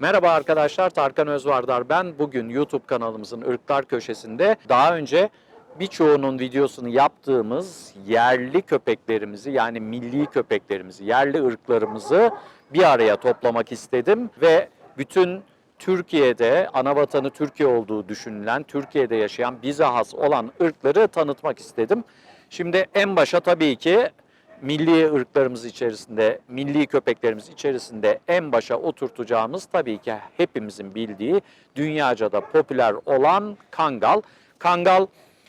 Merhaba arkadaşlar, Tarkan Özvardar ben. Bugün YouTube kanalımızın Irklar Köşesi'nde daha önce birçoğunun videosunu yaptığımız yerli köpeklerimizi yani milli köpeklerimizi, yerli ırklarımızı bir araya toplamak istedim ve bütün Türkiye'de ana vatanı Türkiye olduğu düşünülen, Türkiye'de yaşayan bize has olan ırkları tanıtmak istedim. Şimdi en başa tabii ki milli ırklarımız içerisinde, milli köpeklerimiz içerisinde en başa oturtacağımız tabii ki hepimizin bildiği dünyaca da popüler olan Kangal. Kangal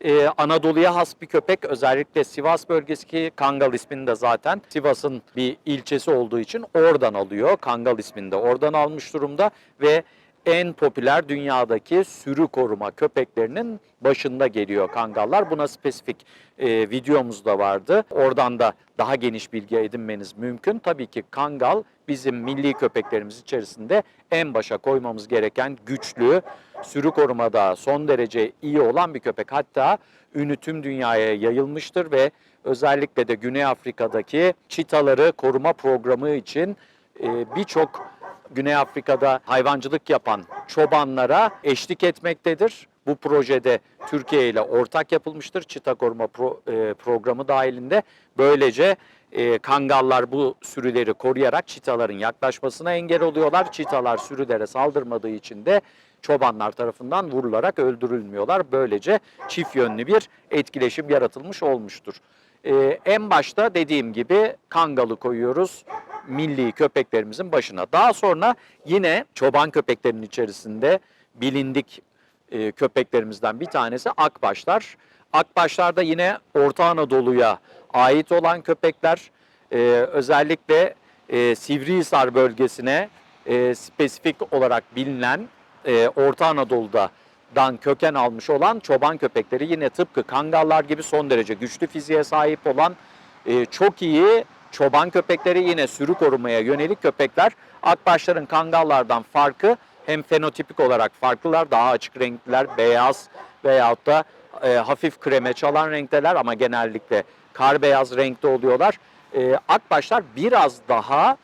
e, Anadolu'ya has bir köpek. Özellikle Sivas bölgesi ki Kangal ismini de zaten Sivas'ın bir ilçesi olduğu için oradan alıyor. Kangal ismini de oradan almış durumda ve en popüler dünyadaki sürü koruma köpeklerinin başında geliyor kangallar. Buna spesifik e, videomuz da vardı. Oradan da daha geniş bilgi edinmeniz mümkün. Tabii ki kangal bizim milli köpeklerimiz içerisinde en başa koymamız gereken güçlü, sürü korumada son derece iyi olan bir köpek. Hatta ünü tüm dünyaya yayılmıştır ve özellikle de Güney Afrika'daki çitaları koruma programı için e, birçok Güney Afrika'da hayvancılık yapan çobanlara eşlik etmektedir. Bu projede Türkiye ile ortak yapılmıştır. Çita koruma pro- e, programı dahilinde. Böylece e, kangallar bu sürüleri koruyarak çitaların yaklaşmasına engel oluyorlar. Çitalar sürülere saldırmadığı için de çobanlar tarafından vurularak öldürülmüyorlar. Böylece çift yönlü bir etkileşim yaratılmış olmuştur. Ee, en başta dediğim gibi kangalı koyuyoruz milli köpeklerimizin başına. Daha sonra yine çoban köpeklerinin içerisinde bilindik e, köpeklerimizden bir tanesi akbaşlar. Akbaşlar da yine Orta Anadolu'ya ait olan köpekler. Ee, özellikle e, Sivrihisar bölgesine e, spesifik olarak bilinen e, Orta Anadolu'da dan köken almış olan çoban köpekleri yine tıpkı kangallar gibi son derece güçlü fiziğe sahip olan e, çok iyi çoban köpekleri yine sürü korumaya yönelik köpekler. Akbaşların kangallardan farkı hem fenotipik olarak farklılar daha açık renkliler beyaz veyahut da e, hafif kreme çalan renkteler ama genellikle kar beyaz renkte oluyorlar. E, akbaşlar biraz daha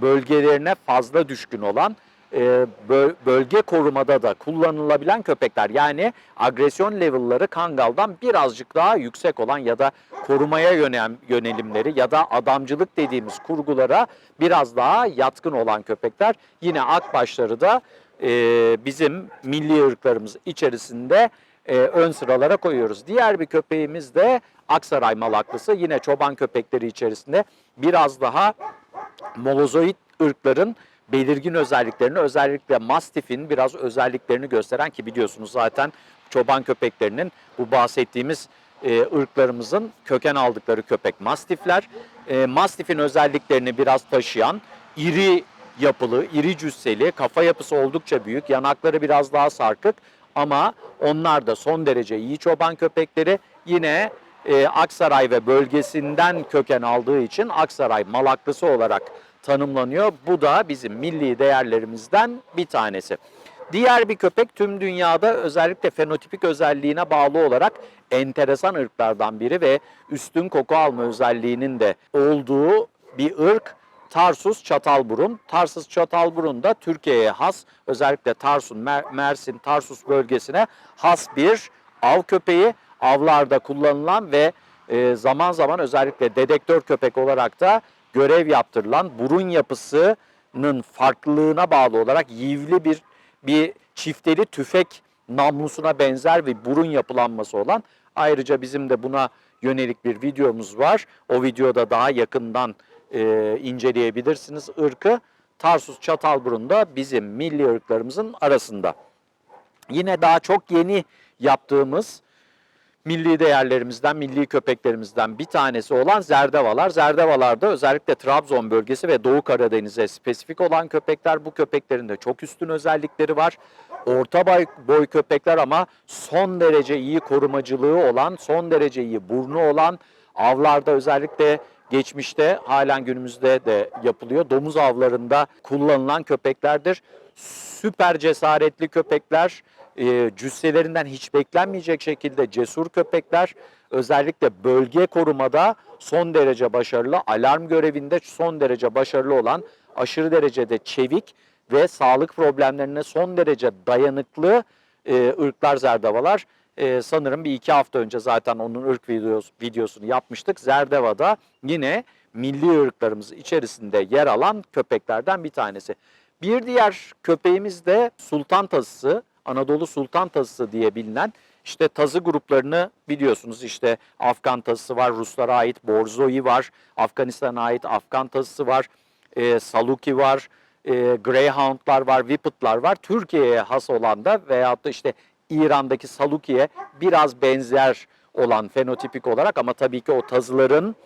bölgelerine fazla düşkün olan e, böl- bölge korumada da kullanılabilen köpekler. Yani agresyon level'ları kangaldan birazcık daha yüksek olan ya da korumaya yönelimleri ya da adamcılık dediğimiz kurgulara biraz daha yatkın olan köpekler. Yine akbaşları da e, bizim milli ırklarımız içerisinde e, ön sıralara koyuyoruz. Diğer bir köpeğimiz de Aksaray Malaklısı. Yine çoban köpekleri içerisinde biraz daha molozoid ırkların belirgin özelliklerini özellikle mastifin biraz özelliklerini gösteren ki biliyorsunuz zaten çoban köpeklerinin bu bahsettiğimiz e, ırklarımızın köken aldıkları köpek mastifler. E, mastifin özelliklerini biraz taşıyan iri yapılı, iri cüsseli, kafa yapısı oldukça büyük, yanakları biraz daha sarkık ama onlar da son derece iyi çoban köpekleri. Yine e, Aksaray ve bölgesinden köken aldığı için Aksaray Malaklısı olarak tanımlanıyor. Bu da bizim milli değerlerimizden bir tanesi. Diğer bir köpek tüm dünyada özellikle fenotipik özelliğine bağlı olarak enteresan ırklardan biri ve üstün koku alma özelliğinin de olduğu bir ırk Tarsus çatalburun. Tarsus çatalburun da Türkiye'ye has özellikle Tarsun, Mer- Mersin, Tarsus bölgesine has bir av köpeği. Avlarda kullanılan ve e, zaman zaman özellikle dedektör köpek olarak da görev yaptırılan burun yapısının farklılığına bağlı olarak yivli bir bir çifteli tüfek namlusuna benzer bir burun yapılanması olan ayrıca bizim de buna yönelik bir videomuz var. O videoda daha yakından e, inceleyebilirsiniz ırkı. Tarsus Çatalburun da bizim milli ırklarımızın arasında. Yine daha çok yeni yaptığımız milli değerlerimizden, milli köpeklerimizden bir tanesi olan zerdevalar. Zerdevalar da özellikle Trabzon bölgesi ve Doğu Karadeniz'e spesifik olan köpekler. Bu köpeklerin de çok üstün özellikleri var. Orta boy, boy köpekler ama son derece iyi korumacılığı olan, son derece iyi burnu olan, avlarda özellikle geçmişte halen günümüzde de yapılıyor. Domuz avlarında kullanılan köpeklerdir. Süper cesaretli köpekler, e, cüsselerinden hiç beklenmeyecek şekilde cesur köpekler özellikle bölge korumada son derece başarılı, alarm görevinde son derece başarılı olan, aşırı derecede çevik ve sağlık problemlerine son derece dayanıklı e, ırklar zerdavalar. E, sanırım bir iki hafta önce zaten onun ırk videos, videosunu yapmıştık. Zerdava yine milli ırklarımız içerisinde yer alan köpeklerden bir tanesi. Bir diğer köpeğimiz de sultan tazısı, Anadolu sultan tazısı diye bilinen işte tazı gruplarını biliyorsunuz işte Afgan tazısı var, Ruslara ait Borzoi var, Afganistan'a ait Afgan tazısı var, e, Saluki var, e, Greyhound'lar var, Whippet'lar var. Türkiye'ye has olan da veyahut da işte İran'daki Saluki'ye biraz benzer olan fenotipik olarak ama tabii ki o tazıların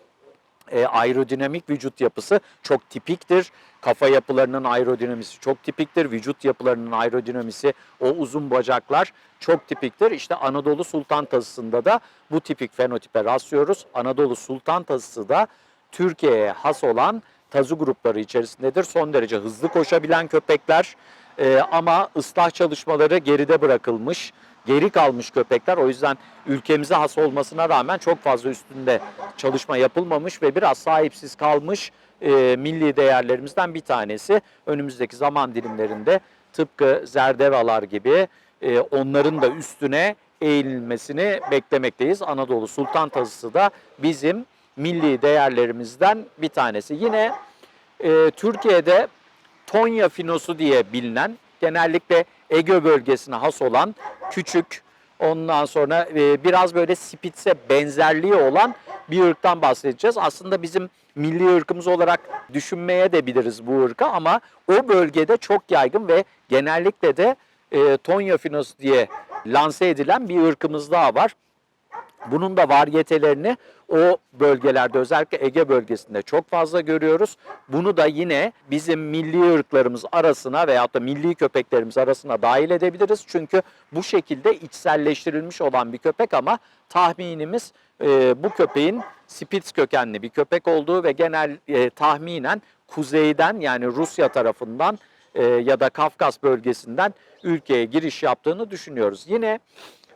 e, aerodinamik vücut yapısı çok tipiktir. Kafa yapılarının aerodinamisi çok tipiktir. Vücut yapılarının aerodinamisi, o uzun bacaklar çok tipiktir. İşte Anadolu Sultan Tazısı'nda da bu tipik fenotipe rastlıyoruz. Anadolu Sultan Tazısı da Türkiye'ye has olan tazı grupları içerisindedir. Son derece hızlı koşabilen köpekler e, ama ıslah çalışmaları geride bırakılmış geri kalmış köpekler. O yüzden ülkemize has olmasına rağmen çok fazla üstünde çalışma yapılmamış ve biraz sahipsiz kalmış e, milli değerlerimizden bir tanesi. Önümüzdeki zaman dilimlerinde tıpkı zerdevalar gibi e, onların da üstüne eğilmesini beklemekteyiz. Anadolu Sultan Tazısı da bizim milli değerlerimizden bir tanesi. Yine e, Türkiye'de Tonya finosu diye bilinen genellikle Ege bölgesine has olan küçük ondan sonra e, biraz böyle Spitz'e benzerliği olan bir ırktan bahsedeceğiz. Aslında bizim milli ırkımız olarak düşünmeye de biliriz bu ırka ama o bölgede çok yaygın ve genellikle de e, Tonya Finos diye lanse edilen bir ırkımız daha var. Bunun da varyetelerini o bölgelerde özellikle Ege bölgesinde çok fazla görüyoruz. Bunu da yine bizim milli ırklarımız arasına veyahut da milli köpeklerimiz arasına dahil edebiliriz. Çünkü bu şekilde içselleştirilmiş olan bir köpek ama tahminimiz e, bu köpeğin Spitz kökenli bir köpek olduğu ve genel e, tahminen kuzeyden yani Rusya tarafından e, ya da Kafkas bölgesinden ülkeye giriş yaptığını düşünüyoruz. Yine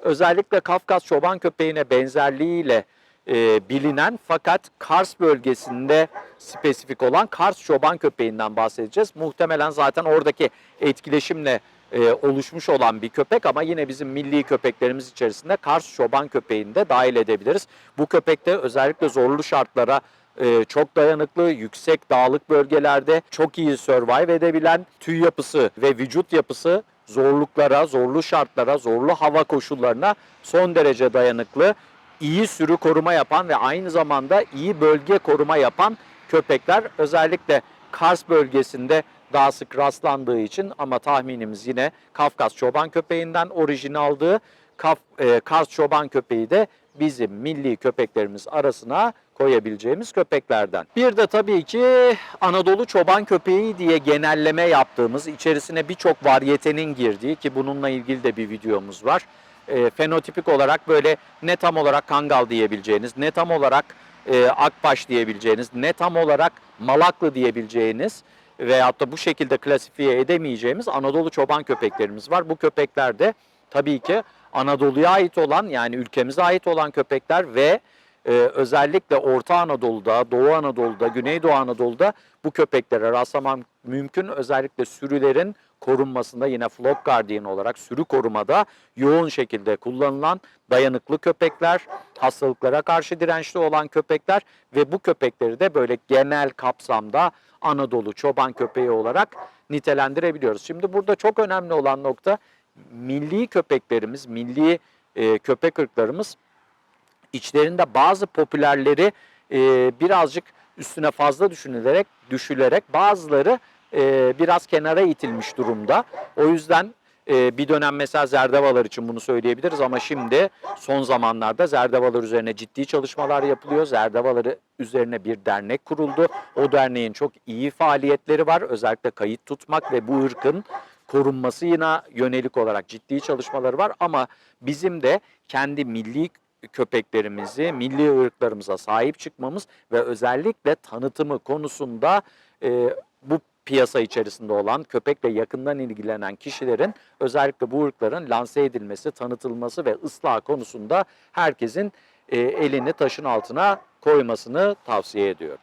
özellikle Kafkas çoban köpeğine benzerliğiyle e, bilinen fakat Kars bölgesinde spesifik olan Kars çoban köpeğinden bahsedeceğiz. Muhtemelen zaten oradaki etkileşimle e, oluşmuş olan bir köpek ama yine bizim milli köpeklerimiz içerisinde Kars çoban köpeğini de dahil edebiliriz. Bu köpek de özellikle zorlu şartlara e, çok dayanıklı, yüksek dağlık bölgelerde çok iyi survive edebilen tüy yapısı ve vücut yapısı zorluklara, zorlu şartlara, zorlu hava koşullarına son derece dayanıklı, iyi sürü koruma yapan ve aynı zamanda iyi bölge koruma yapan köpekler. Özellikle Kars bölgesinde daha sık rastlandığı için ama tahminimiz yine Kafkas çoban köpeğinden orijin aldığı Kaf, e, Kars çoban köpeği de bizim milli köpeklerimiz arasına koyabileceğimiz köpeklerden. Bir de tabii ki Anadolu çoban köpeği diye genelleme yaptığımız, içerisine birçok varyetenin girdiği ki bununla ilgili de bir videomuz var. E, fenotipik olarak böyle ne tam olarak kangal diyebileceğiniz, ne tam olarak e, akbaş diyebileceğiniz, ne tam olarak malaklı diyebileceğiniz veyahut da bu şekilde klasifiye edemeyeceğimiz Anadolu çoban köpeklerimiz var. Bu köpekler de tabii ki Anadolu'ya ait olan yani ülkemize ait olan köpekler ve e, özellikle Orta Anadolu'da, Doğu Anadolu'da, Güneydoğu Anadolu'da bu köpeklere rastlamam mümkün. Özellikle sürülerin korunmasında yine flock guardian olarak sürü korumada yoğun şekilde kullanılan dayanıklı köpekler, hastalıklara karşı dirençli olan köpekler ve bu köpekleri de böyle genel kapsamda Anadolu çoban köpeği olarak nitelendirebiliyoruz. Şimdi burada çok önemli olan nokta milli köpeklerimiz, milli e, köpek ırklarımız içlerinde bazı popülerleri e, birazcık üstüne fazla düşünülerek, düşülerek bazıları e, biraz kenara itilmiş durumda. O yüzden e, bir dönem mesela zerdevalar için bunu söyleyebiliriz ama şimdi son zamanlarda zerdevalar üzerine ciddi çalışmalar yapılıyor. Zerdevaları üzerine bir dernek kuruldu. O derneğin çok iyi faaliyetleri var. Özellikle kayıt tutmak ve bu ırkın korunmasına yönelik olarak ciddi çalışmaları var ama bizim de kendi milli köpeklerimizi, milli ırklarımıza sahip çıkmamız ve özellikle tanıtımı konusunda e, bu piyasa içerisinde olan köpekle yakından ilgilenen kişilerin özellikle bu ırkların lanse edilmesi, tanıtılması ve ıslah konusunda herkesin e, elini taşın altına koymasını tavsiye ediyorum.